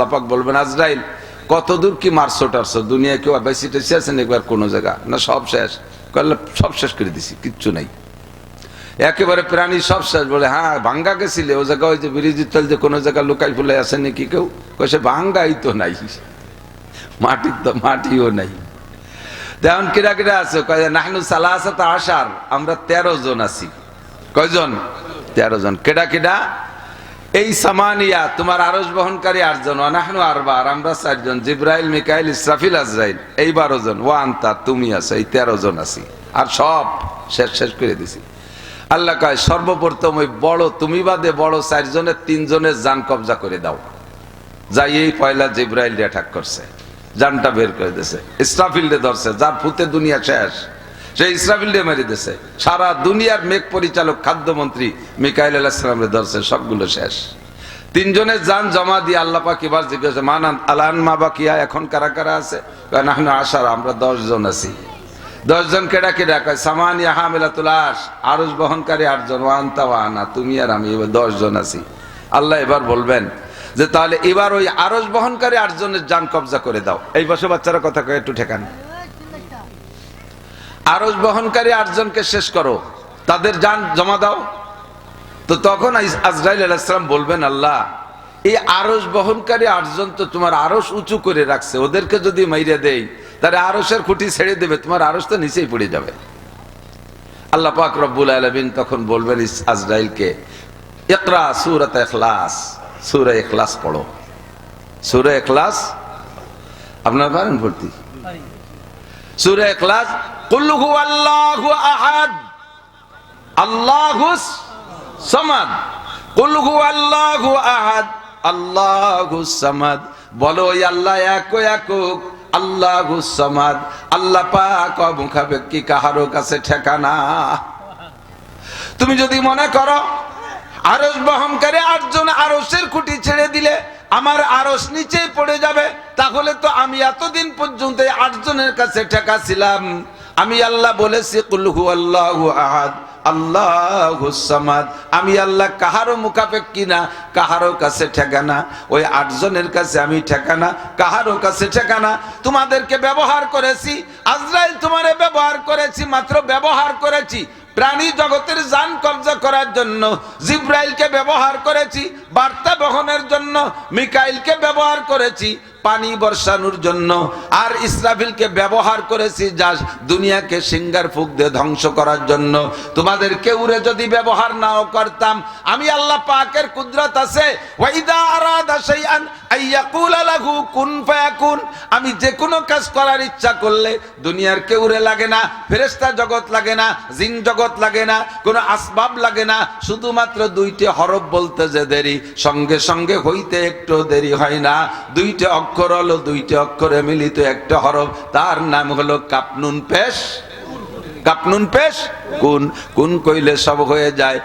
আল্লাহ পাক বলবেন, আজরাইল কত দূর কি মারছো টারছো? দুনিয়া কেউ বেশি টেসি আছেন একবার কোনো জায়গা? না, সব শেষ? করলে সব শেষ করে দিছি, কিচ্ছু নাই। একেবারে প্রাণী সব শেষ, বলে হ্যাঁ ভাঙ্গা গেছিলে, ও জায়গা ওই যে ব্রিজের তল যে কোনো জায়গা লুকাই ফুলে আসে নাকি কেউ? কইছে ভাঙ্গাই তো নাই মাটি তো মাটিও নাই। তেমন কিরা কিরা আছে, কয়, নাহনু সালাসাত আশার, আমরা তেরো জন আছি। কয়জন? তেরো জন। কেডা কেডা? এই সামানিয়া, তোমার আরস বহনকারী আটজন অনাহনু আরবা আর আমরা চারজন, জিব্রাইল, মিকাইল, ইসরাফিল, আজরাইল, এই বারো জন ও আন্তা, তুমি আছো, এই তেরো জন আছি। আর সব শেষ শেষ করে দিছি। আল্লাহ কয়, সর্বপ্রথম ওই বড়, তুমি বাদে বড় চারজনের, তিনজনের জান কবজা করে দাও। যাই এই পয়লা জিব্রাইল অ্যাটাক করছে। জানটা বের করে দিয়েছে ইসরাফিল্ডে ধরছে, যার ফুতে দুনিয়া শেষ। সে ইসরাফিল্ডে মেরে দিয়েছে। সারা দুনিয়ার মেঘ পরিচালক, খাদ্যমন্ত্রী মিকাইল আলাহিসামে ধরছে সবগুলো শেষ। তিনজনের যান জমা দিয়ে আল্লাহ পাক এবার জিজ্ঞাসা মানান আলান মা বাকিয়া, এখন কারা কারা আছে? আসার আমরা দশ জন আছি। দশ জন কেডা কেডা কয় সামানি হামেলা তুলাস আরস বহনকারী আটজন ওয়ানা তুমি আর আমি এবার দশ জন আছি। আল্লাহ এবার বলবেন যে, তাহলে এবার ওই আরস বহনকারী আটজনের যান কবজা করে দাও। এই বসে বাচ্চারা কথা কয়, একটু ঠেকান। আরস বহনকারী আটজনকে শেষ করো। তাদের যান জমা দাও। তো তখন আজরাইল আলাইসালাম বলবেন, আল্লাহ, এই আরস বহনকারী আটজন তো তোমার আরস উঁচু করে রাখছে। ওদেরকে যদি মাইরে দেই, তাহলে আরসের খুঁটি ছেড়ে দেবে। তোমার আরস তো নিচেই পড়ে যাবে। আল্লাহ পাক রব্বুল আলমিন তখন বলবেন আজরাইলকে, ইকরা সুরত এখলাস সুরে এখলাস পড়ো। সুরে এখলাস আপনার পারেন ভর্তি? সুরে এখলাস সামাদ। বলো আল্লাহ কাহারো কাছে ঠেকানা। তুমি যদি মনে করো আরস বহনকারী আটজন আরসের খুঁটি ছেড়ে দিলে আমার আরস নিচেই পড়ে যাবে, তাহলে তো আমি এতদিন পর্যন্ত আটজনের কাছে ঠেকা ছিলাম। আমি আল্লাহ বলেছি কুলহু আল্লাহ আহাদ, আল্লাহ সামাদ। আমি আল্লাহ কাহারও মুখাপেক্ষি না, কাহারও কাছে ঠেকানা। ওই আটজনের কাছে আমি ঠেকানা, কাহারও কাছে ঠেকানা। তোমাদেরকে ব্যবহার করেছি, আজরাইল তোমারে ব্যবহার করেছি, মাত্র ব্যবহার করেছি। প্রাণী জগতের যান কবজা করার জন্য জিব্রাইলকে ব্যবহার করেছি, বার্তা বহনের জন্য, মিকাইলকে ব্যবহার করেছি, পানি বর্ষানোর জন্য। আর ইসরাফিলকে ব্যবহার করেছি যা দুনিয়াকে সিঙ্গার ফুক দিয়ে ধ্বংস করার জন্য। তোমাদের কেউরে যদি ব্যবহার নাও করতাম, আমি আল্লাহ পাকের কুদরত আছে। ওয়াইদা আরাদা শাইআন আমি যে কোনো কাজ করার ইচ্ছা করলে দুনিয়ার কেউরে লাগে না ফেরেস্তা জগৎ লাগে না, জিন জগৎ লাগে না, কোনো আসবাব লাগে না। শুধুমাত্র দুইটি হরফ বলতে যে দেরি, সঙ্গে সঙ্গে হইতে একটু দেরি হয় না। দুইটি অক্ষর হলো দুইটি অক্ষরে মিলিত একটা হরফ, তার নাম হলো কাপনুন পেশ। কাপনুন পেশ? কোন কোন কইলে সব হয়ে যায়।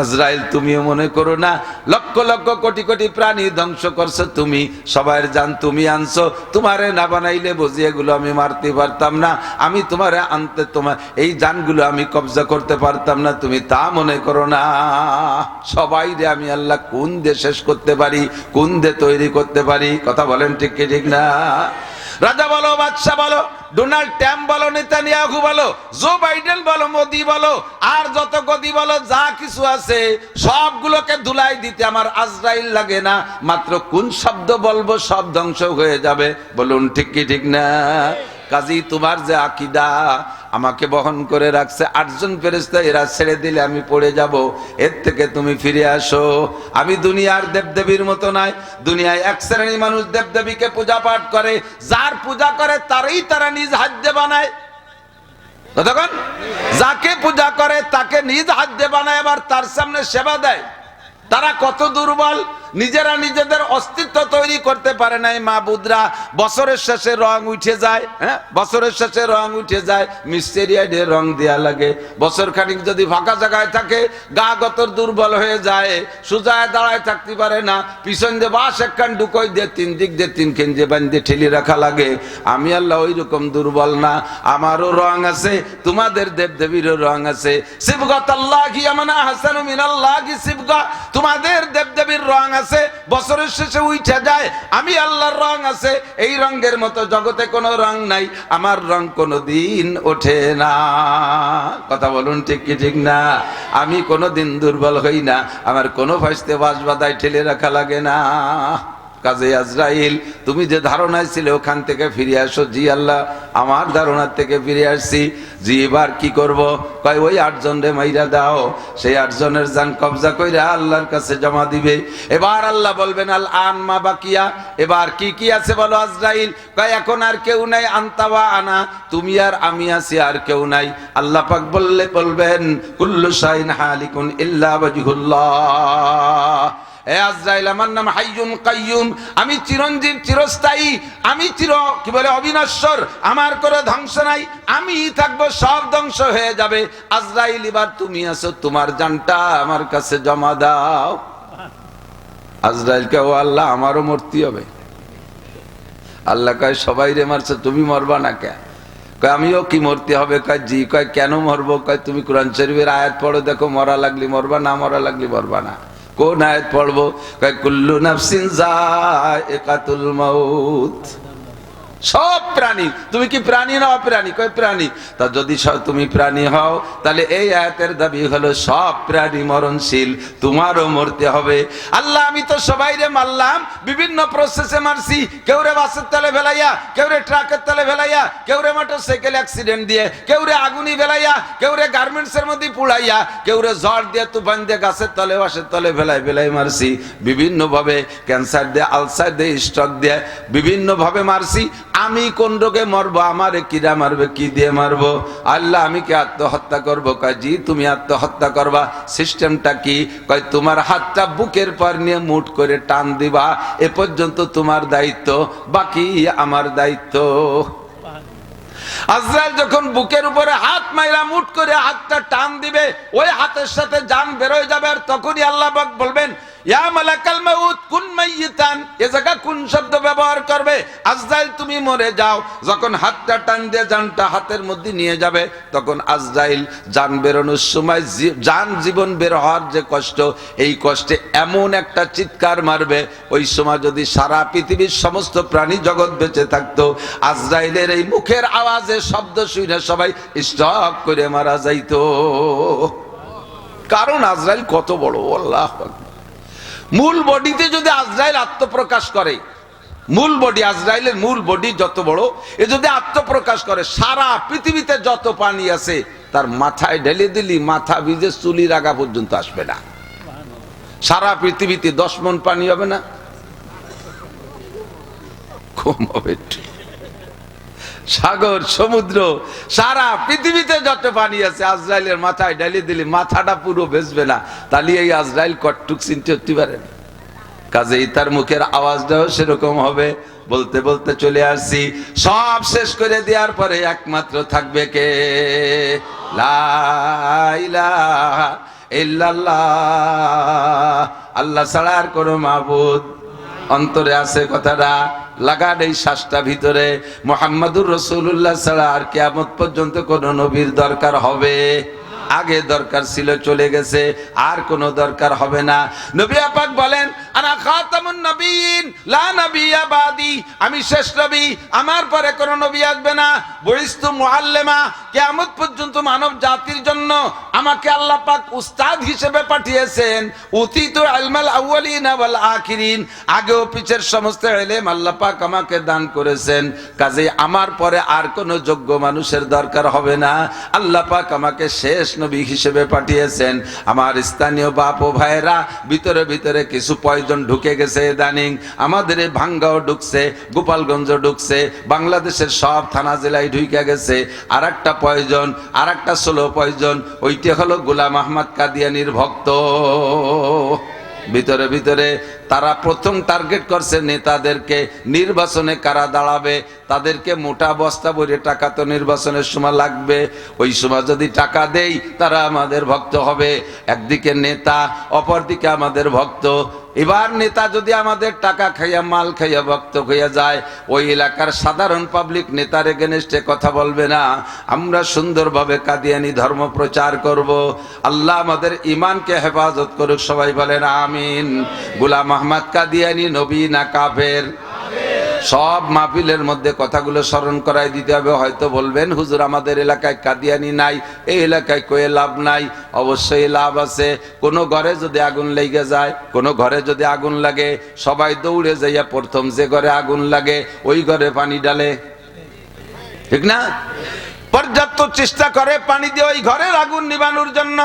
আজরাইল, তুমিও মনে করো না। লক্ষ লক্ষ, কোটি কোটি প্রাণী ধ্বংস করছ তুমি। সবার জান তুমি আনছো। তোমারে না বানাইলে বুঝি এগুলো আমি মারতে পারতাম না। আমি তোমারে আনতে তোমার এই জানগুলো আমি কবজা করতে পারতাম না। তুমি তা মনে করো না। সবাই রে আমি আল্লাহ কোন দিয়ে শেষ করতে পারি? কোন দিয়ে তৈরি করতে পারি? কথা বলেন ঠিক কি, ঠিক না? রাজা বলো, বাদশাহ বলো, ডোনাল্ড ট্যাম্প বলো, নেতানিয়াহু বলো, জো বাইডেন বলো, মোদি বলো, আর যত গদি বলো, যা কিছু আছে, সবগুলোকে ধুলাই দিতে আমার আজরাইল লাগে না। মাত্র কোন শব্দ বলব, সব ধ্বংস হয়ে যাবে। বলুন, ঠিক কি ঠিক না? কাজী, তোমার যে আকিদা আমাকে বহন করে রাখছে। আটজন ফেরেস্তা এরা ছেড়ে দিলে আমি পড়ে যাব। এর থেকে তুমি ফিরে আসো। আমি দুনিয়ার দেবদেবীর মতো নাই। দুনিয়ায় এক শ্রেণি মানুষ দেবদেবীকে পূজা পাঠ করে। যার পূজা করে, তারই তারা নিজ হাজ্যে বানায়। ততক্ষণ যাকে পূজা করে, তাকে নিজ হাতে বানায়, আবার তার সামনে সেবা দেয়। তারা কত দুর্বল। নিজেরা নিজেদের অস্তিত্ব তৈরি করতে পারে নাই মা বুদরা বছরের শেষে রং উঠে যায় হ্যাঁ? বছরের শেষে রং উঠে যায় মিস্টেরিয়াডে রং দেয়া লাগে। বছর খানিক যদি ফাঁকা জায়গায় থাকে, গা গতর দুর্বল হয়ে যায়, সুজায় দাঁড়ায় থাকতে পারে না। পিছন দিয়ে বাস একখান ঢুকোই দিয়ে তিন দিক দিয়ে তিন কেঞ্জে বান্ধে ঠেলি রাখা লাগে। আমি আল্লাহ ওই রকম দুর্বল না। আমারও রং আছে, তোমাদের দেব দেবীরও রং আছে। শিবগত আল্লাহ কি আমানা হাসানু মিনাল্লাহ কি শিবগা তোমাদের দেব দেবীর রং আছে বছরের শেষে উইঠা যায়। আমি আল্লাহর রং আছে, এই রঙের মতো জগতে কোনো রং নাই। আমার রং কোনো দিন ওঠে না। কথা বলুন ঠিক কি ঠিক না? আমি কোনো দিন দুর্বল হই না। আমার কোনো ফাইসতে বাস বাদায় ঠেলে রাখা লাগে না। কাজে আজরাইল, তুমি যে ধারণায় ছিলে ওখান থেকে ফিরে আসো। জি আল্লাহ, আমার ধারণার থেকে ফিরে আসছি। জি, এবার কি করব? কয়, ওই আটজন রে মাইরা দাও। সেই আটজনের যান কবজা কইরা আল্লাহর কাছে জমা দিবে। এবার আল্লাহ বলবেন, আল আন মা বাকিয়া? এবার কি কি আছে বলো আজরাইল? কয়, এখন আর কেউ নাই আন্তাবা আনা। তুমি আর আমি আছি, আর কেউ নাই। আল্লাহ পাক বললে, বলবেন, কুল্লু শাইন হালিকুন ইল্লা ওয়াজহুল্লাহ। এ আজরাইল, আমার নাম হাইয়ুম কাইয়ুম। আমি চিরঞ্জীব, চিরস্থায়ী। আমি চির, কি বলে, অবিনশ্বর। আমার করে ধ্বংস নাই। আমি থাকব, সব ধ্বংস হয়ে যাবে। আজরাইল, এবার তুমি আছো তোমার জানটা আমার কাছে জমা দাও। আজরাইলকে, ও আল্লাহ, আমারও মূর্তি হবে। আল্লাহ কয়, সবাই রে মারছে, তুমি মরবা না কে কয়, আমিও কি মরতে হবে? কয়, জি, কয়, কেন মরবো? কয়, তুমি কোরআন শরীফের আয়াত পড়ো, দেখো, মরা লাগলি মরবা না, মরা লাগলি মরবা না। কোন আয়াত পড়ব? কুল্লু নাফসিন যায়কাতুল মাউত। সব প্রাণী। তুমি কি প্রাণী না অপ্রাণী? কয় প্রাণী? তা যদি তুমি প্রাণী হও, তাহলে এই আয়াতের দাবি হলো সব প্রাণী মরণশীল, তোমারও মরতে হবে। আল্লাহ, আমি তো সবাই রে মারলাম, বিভিন্ন প্রসেসে মারছি। কেউ রে বাসের তলে ফেলাইয়া, কেউ রে ট্রাকের তলে ফেলাইয়া, কেউ রে মোটর সাইকেল অ্যাক্সিডেন্ট দিয়ে, কেউ রে আগুনি ফেলাইয়া, কেউ রে গার্মেন্টস এর মধ্যে পুড়াইয়া, কেউ রে ঝড় দিয়ে, তুফান দিয়ে গাছের তলে বাসের তলে ফেলাই ফেলাই মারছি। বিভিন্নভাবে ক্যান্সার দিয়ে আলসার দিয়ে স্ট্রোক দিয়ে, বিভিন্নভাবে মারছি। আমি কোন রোগে মরবো? আমারে কিরা মারবে? কি দিয়ে মারবো? আল্লাহ, আমি কি আত্মহত্যা করব? কয়, জি, তুমি আত্মহত্যা করবা। সিস্টেমটা কি? কয়, তোমার হাতটা বুকের পর নিয়ে মুট করে টান দিবা। এ পর্যন্ত তোমার দায়িত্ব, বাকি আমার দায়িত্ব। আজরাইল যখন বুকের উপরে হাত মাইরা মুট করে হাতটা টান দিবে, ওই হাতের সাথে জান বেরোয় যাবে আর তখনই আল্লাহ বলবেন ইয়া এ জায়গা কোন শব্দ ব্যবহার করবে? আজরাইল, তুমি মরে যাও। যখন হাতটা টান দিয়ে হাতের মধ্যে নিয়ে যাবে, তখন আজরাইল বেরোনোর সময় জীবন যে কষ্ট, এই কষ্টে এমন একটা চিৎকার মারবে, ওই সময় যদি সারা পৃথিবীর সমস্ত প্রাণী জগৎ বেঁচে থাকতো, আজরাইলের এই মুখের আওয়াজে শব্দ শুনে সবাই স্টপ করে মারা যাইতো। কারণ আজরাইল কত বড়, আল্লাহ। মূল বডিতে যদি আজরাইল আত্মপ্রকাশ করে, মূল বডি, আজরাইলের মূল বডি যত বড়, এ যদি আত্মপ্রকাশ করে, সারা পৃথিবীতে যত পানি আছে, তার মাথায় ঢেলে দিলি, মাথা ভিজে চুলি রাগা পর্যন্ত আসবে না সারা পৃথিবীতে দশ মন পানি হবে না কম হবে। সাগর, সমুদ্র, সারা পৃথিবীতে যত পানি আছে, আজরাইলের মাথায় ডালি দিলে মাথাটা পুরো বেসবে না। তাহলে এই আজরাইল কটটুক চিনতে হতে পারে না। কাজেই তার মুখের আওয়াজটাও সেরকম হবে। বলতে বলতে চলে আসছি। সব শেষ করে দেওয়ার পরে একমাত্র থাকবে কে? আল্লাহ ছাড়া আর কোনো মাবুদ অন্তরে আছে কথাটা। লাগান এই শ্বাসটা ভিতরে। মোহাম্মদুর রসুল্লাহ ছাড়া আর কেয়ামত পর্যন্ত কোনো নবীর দরকার হবে। আগে দরকার ছিল, চলে গেছে, আর কোনো দরকার হবে না। নবী আপাক বলেন, আনা খাতামুন নবীন, লা নবিয়া বাদি। আমি শেষ নবী, আমার পরে কোনো নবী আসবে না। বরিস্তু মুআল্লিমা কিয়ামত পর্যন্ত মানব জাতির জন্য আমাকে আল্লাহ পাক উস্তাদ হিসেবে পাঠিয়েছেন, উতিত আলমাল আউয়ালিন ওয়াল আখিরিন। আগে ও পিছের সমস্ত ইলম আল্লাহ পাক আমাকে দান করেছেন কাজে আমার পরে আর কোনো যোগ্য মানুষের দরকার হবে না। আল্লাহ পাক আমাকে শেষ নবী হিসেবে পাঠিয়েছেন। আমার স্থানীয় বাপ ও ভাইয়েরা, ভিতরে ভিতরে কিছু পয়জন ঢুকে গেছে ইদানিং। আমাদের ভাঙ্গাও ঢুকছে গোপালগঞ্জ ঢুকছে, বাংলাদেশের সব থানা জেলায় ঢুকে গেছে। আর একটা পয়জন আর একটা ষোলো পয়জন, ওইটা হলো গোলাম আহমদ কাদিয়ানির ভক্ত। ভিতরে ভিতরে তারা প্রথম টার্গেট করছে নেতাদেরকে নির্বাচনে কারা দাঁড়াবে, তাদেরকে মোটা বস্তা ভরে টাকা তো নির্বাচনের সময় লাগবে, ওই সময় যদি টাকা দেই তারা আমাদের ভক্ত হবে। একদিকে নেতা, অপরদিকে আমাদের ভক্ত। এবার নেতা যদি আমাদের টাকা খাইয়া, মাল খাইয়া ভক্ত হইয়া যায়, ওই এলাকার সাধারণ পাবলিক নেতার এগেনস্টে কথা বলবে না। আমরা সুন্দরভাবে কাদিয়ানি ধর্ম প্রচার করব। আল্লাহ আমাদের ইমানকে হেফাজত করুক, সবাই বলেন আমিন। গুলাম আহমদ কাদিয়ানি, নবী না কাফের? সব মাহফিলের মধ্যে কথাগুলো স্মরণ করাই দিতে হবে। হয়তো বলবেন, হুজুর, আমাদের এলাকায় কাদিয়ানি নাই, এই এলাকায় কয়ে লাভ নাই। অবশ্যই লাভ আছে। কোনো ঘরে যদি আগুন লেগে যায়, কোনো ঘরে যদি আগুন লাগে, সবাই দৌড়ে যাইয়া প্রথম যে ঘরে আগুন লাগে, ওই ঘরে পানি ডালে ঠিক না? পর্যাপ্ত চেষ্টা করে পানি দিয়ে ওই ঘরের আগুন নিবানোর জন্য।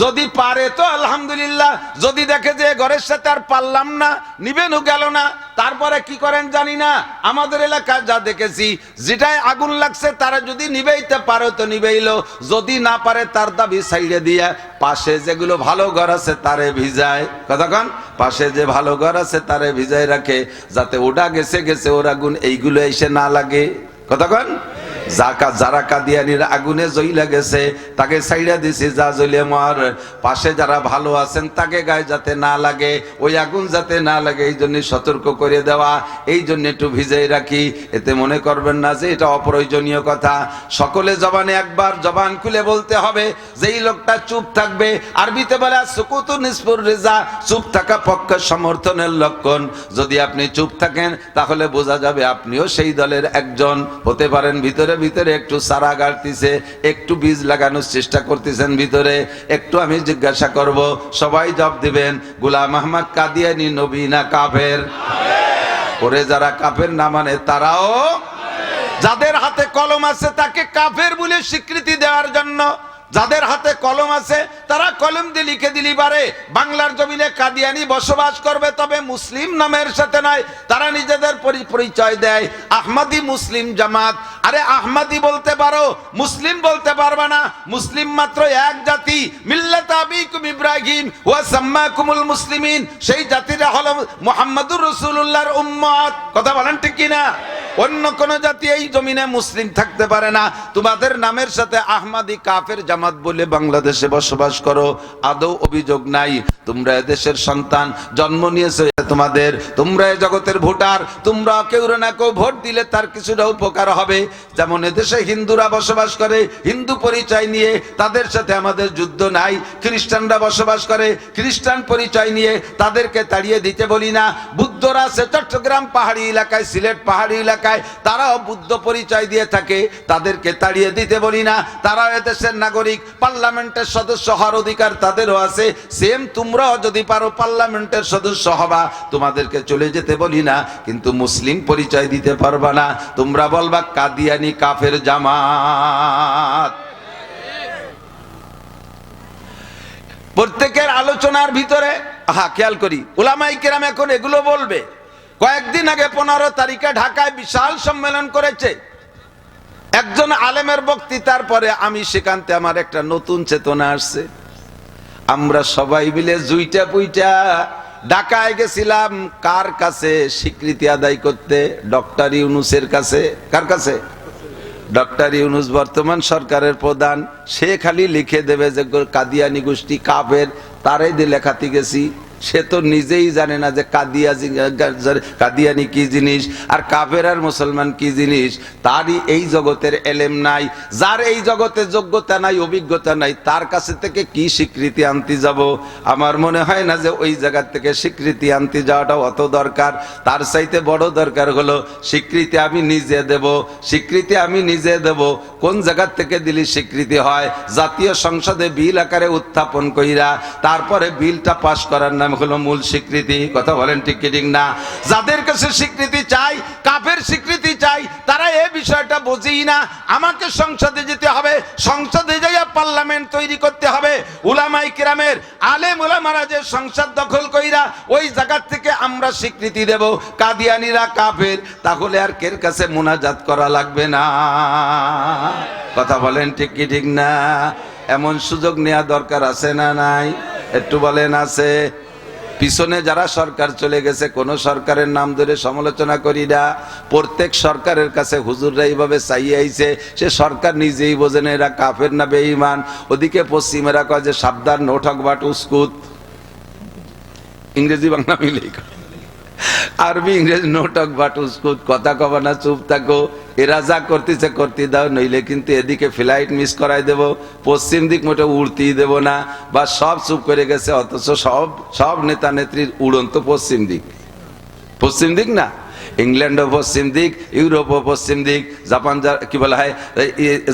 যদি পারে তো আলহামদুলিল্লাহ। যদি দেখে যে ঘরের সাথে আর পারলাম না, নিবেনও গেল না, তারপরে কি করেন জানি না। আমাদের এলাকায় যা দেখেছি, যেটাই আগুন লাগছে, তারা যদি নিবেইতে পারে তো নিবেইলো। যদি না পারে, তার দাবি সাইডে দিয়ে পাশে যেগুলো ভালো ঘর আছে, তারে ভিজায়। কতক্ষণ পাশে যে ভালো ঘর আছে, তারে ভিজায় রাখে, যাতে ওটা গেছে গেছে, ওর আগুন, এইগুলো এসে না লাগে। কতক্ষণ জাকা যারা কাদিয়ানির আগুনে জইলা গেছে, তাকে সাইডা দিছে, যা জ্বলে মার। পাশে যারা ভালো আছেন, তাকে গায়ে যাতে না লাগে, ওই আগুন যাতে না লাগে, এই জন্য সতর্ক করে দেওয়া, এই জন্য একটু ভিজাই রাখি। এতে মনে করবেন না যে এটা অপ্রয়োজনীয় কথা। সকলে জবানে একবার জবান খুলে বলতে হবে যে এই লোকটা চুপ থাকবে, আরবিতে বলে, সুকুতু নিসপুর রেজা চুপ থাকা পক্ষ সমর্থনের লক্ষণ। যদি আপনি চুপ থাকেন, তাহলে বোঝা যাবে আপনিও সেই দলের একজন। হতে পারেন ভিতরে ভিতরে একটু সারা গাড়তিছে, একটু বীজ লাগানোর চেষ্টা করতেছেন ভিতরে, একটু আমি জিজ্ঞাসা করব, সবাই জব দিবেন, গুলাম আহমদ কাদিয়ানি নবীনা কাফের? ওরে যারা কাফের না মানে তারাও, যাদের হাতে কলম আছে তাকে কাফের বলে স্বীকৃতি দেওয়ার জন্য। যাদের হাতে কলম আছে, তারা কলম দিয়ে লিখে দিলি পারে। বাংলার জমিনে কাদিয়ানি বসবাস করবে, তবে মুসলিম নামের সাথে নয়, তারা নিজেদের পরি- পরিচয় দেয়। আহমদি মুসলিম জামাত। আরে আহমাদি বলতে পারো, মুসলিম বলতে পারবে না। মুসলিম মাত্র এক জাতি। মিল্লাত আবিকুম ইব্রাহিম ওয়া সাম্মাকুমুল মুসলিমিন। সেই জাতিটা হলো মুহাম্মাদুর রাসূলুল্লাহর উম্মত। কথা বলেন ঠিক কি না অন্য কোন জাতি এই জমিনে মুসলিম থাকতে পারে না। তোমাদের নামের সাথে আহমাদি কাফের জামাত বলে বাংলাদেশে বসবাস করো। আদৌ অভিযোগ নাই। তোমরা দেশের সন্তান, জন্ম নিয়েছে তোমাদের। তোমরা এ জগতের ভোটার। তোমরা কেউ না কেউ ভোট দিলে তার কিছুটা উপকার হবে। যেমন এদেশে হিন্দুরা বসবাস করে, হিন্দু পরিচয় নিয়ে তাদের সাথে আমাদের যুদ্ধ নাই। খ্রিস্টানরা বসবাস করে, খ্রিস্টান পরিচয় নিয়ে তাদেরকে তাড়িয়ে দিতে বলি না। বুদ্ধরা সে চট্টগ্রাম পাহাড়ি এলাকায়, সিলেট পাহাড়ি এলাকায় তারাও বুদ্ধ পরিচয় দিয়ে থাকে। তাদেরকে তাড়িয়ে দিতে বলি না। তারাও এদেশের নাগরিক, পার্লামেন্টের সদস্য হওয়ার অধিকার তাদেরও আছে। সেম তোমরাও যদি পারো পার্লামেন্টের সদস্য হবা, তোমাদেরকে চলে যেতে বলি না। কিন্তু মুসলিম পরিচয় দিতে পারবা না। তোমরা বলবা, কাদিয়ানি কাফের জামাত। প্রত্যেকের আলোচনার ভিতরে হ্যাঁ খেয়াল করি ওলামাই কেরাম এখন এগুলো বলবে। কয়েকদিন আগে পনেরো তারিখে ঢাকায় বিশাল সম্মেলন করেছে। একজন আলেমের বক্তৃতার পরে আমি সেখানতে আমার একটা নতুন চেতনা আসছে। আমরা সবাই মিলে জুইটা পুইটা ঢাকায় গেছিলাম কার কাছে স্বীকৃতি আদায় করতে? ডক্টর ইউনুসের কাছে। কার কাছে? ডক্টর ইউনুস বর্তমান সরকারের প্রধান। সে খালি লিখে দেবে যে কাদিয়ানি গোষ্ঠী কাপের তারাই দিয়ে লেখাতে গেছি। সে তো নিজেই জানে না যে কাদিয়া কাদিয়ানি কি জিনিস, আর কাফের আর মুসলমান কি জিনিস। তারই এই জগতের এলেম নাই, যার এই জগতে যোগ্যতা নাই, অভিজ্ঞতা নাই, তার কাছে থেকে কি স্বীকৃতি আনতে যাব? আমার মনে হয় না যে ওই জায়গা থেকে স্বীকৃতি আনতে যাওয়াটা অত দরকার। তার চাইতে বড় দরকার হলো, স্বীকৃতি আমি নিজে দেব, স্বীকৃতি আমি নিজে দেব। কোন জায়গার থেকে দিলি স্বীকৃতি হয়? জাতীয় সংসদে বিল আকারে উত্থাপন কইরা, তারপরে বিলটা পাশ করার নাম হলো মূল স্বীকৃতি, কথা বলেন ঠিক ঠিক না? যাদের কাছে স্বীকৃতি চাই, কাফের স্বীকৃতি চাই, তারা এই বিষয়টা বোঝেই না। আমাকে সংসদে যেতে হবে, সংসদে যাইয়া পার্লামেন্ট তৈরি করতে হবে। উলামাই কিরামের, আলেম উলামারা যে সংসদ দখল কইরা ওই জায়গা থেকে আমরা স্বীকৃতি দেব। কাদিয়ানিরা কাফের, তাহলে আর কের কাছে মোনাজাত করা লাগবে না? কথা বলেন ঠিক কি ঠিক না? এমন সুযোগ নেওয়া দরকার আছে না নাই? একটু বলেন আছে। পিছনে যারা সরকার চলে গেছে, কোন সরকারের নাম ধরে সমালোচনা করি না। প্রত্যেক সরকারের কাছে হুজুররা এইভাবে চাই আইছে, সে সরকার নিজেই বোঝে না, এরা কাফের না বেঈমান। ওদিকে পশ্চিমেরা কয় যে, সাবধান নোঠক বাট, উস্কুত। ইংরেজি বাংলা মিলেই। আরবি, ইংরেজ নোটক বাট উস্কুত কথা কব না, চুপ থাকো। এরা যা করতেছে করতে দাও, নইলে কিন্তু এদিকে ফ্লাইট মিস করাই দেব। পশ্চিম দিক মোটে উড়তেই দেব না। বা সব চুপ করে গেছে, অথচ সব সব নেতা নেত্রীর উড়ন্ত পশ্চিম দিক। পশ্চিম দিক না? ইংল্যান্ডও পশ্চিম দিক ইউরোপও পশ্চিম দিক, জাপান কি বলা হয়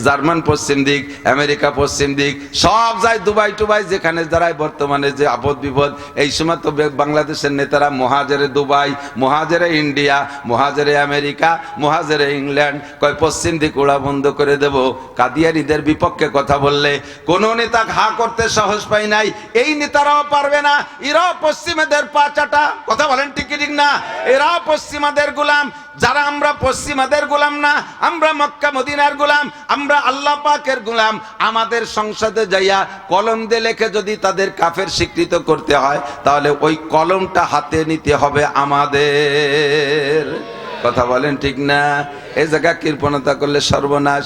জার্মান পশ্চিম দিক, আমেরিকা পশ্চিম দিক, সব যায় দুবাই টুবাই, যেখানে দাঁড়ায় বর্তমানে যে আপদ বিপদ। এই সময় তো বাংলাদেশের নেতারা মহাজেরে দুবাই, মহাজেরে ইন্ডিয়া, মহাজেরে আমেরিকা, মহাজেরে ইংল্যান্ড, কয় পশ্চিম দিক ওড়া বন্ধ করে দেব। কাদিয়ারিদের বিপক্ষে কথা বললে কোন নেতা ঘা করতে সাহস পাই নাই, এই নেতারাও পারবে না। এরাও পশ্চিমাদের পা চাটা। কথা বলেন ঠিক ঠিক না? এরাও পশ্চিমাদের গোলাম, যারা আমরা পশ্চিমাদের গোলাম না, আমরা মক্কা মদিনার গোলাম, আমরা আল্লাহ পাকের গোলাম, আমাদের সংসদে যাইয়া কলম দিয়ে লেখে যদি তাদের কাফের স্বীকৃত করতে হয়, তাহলে ওই কলমটা হাতে নিতে হবে আমাদের। কথা বলেন ঠিক না? এই জায়গা কৃপণতা করলে সর্বনাশ।